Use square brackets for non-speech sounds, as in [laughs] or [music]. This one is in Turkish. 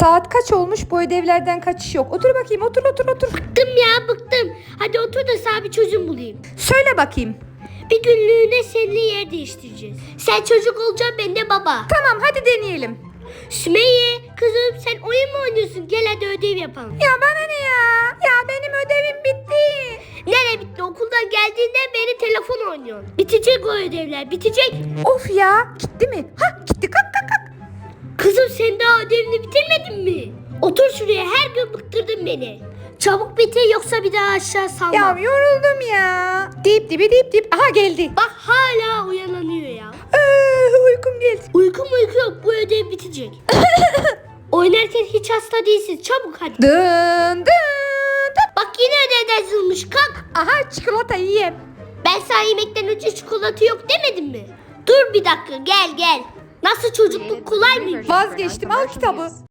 Saat kaç olmuş bu ödevlerden kaçış yok. Otur bakayım otur otur otur. Bıktım ya bıktım. Hadi otur da sana bir çözüm bulayım. Söyle bakayım. Bir günlüğüne seninle yer değiştireceğiz. Sen çocuk olacaksın ben de baba. Tamam hadi deneyelim. Sümeyye kızım sen oyun mu oynuyorsun? Gel hadi ödev yapalım. Ya bana ne ya? Ya benim ödevim bitti. Nereye bitti? Okuldan geldiğinden beri telefon oynuyorsun. Bitecek o ödevler bitecek. Of ya gitti mi? Ha gitti kalk kalk kalk. Kızım sen daha ödevini bitirmedin? Otur şuraya her gün bıktırdın beni. Çabuk bitir yoksa bir daha aşağı salma. Ya yoruldum ya. Deyip dibi deyip deyip. Aha geldi. Bak hala uyananıyor ya. Ee, uykum geldi. Uyku muyku yok bu ödev bitecek. [laughs] Oynarken hiç hasta değilsin çabuk hadi. Dın dın dın. Bak yine ödevden yazılmış kalk. Aha çikolata yiyeyim. Ben sana yemekten önce çikolata yok demedim mi? Dur bir dakika gel gel. Nasıl çocukluk kolay mıymış? Vazgeçtim al kitabı.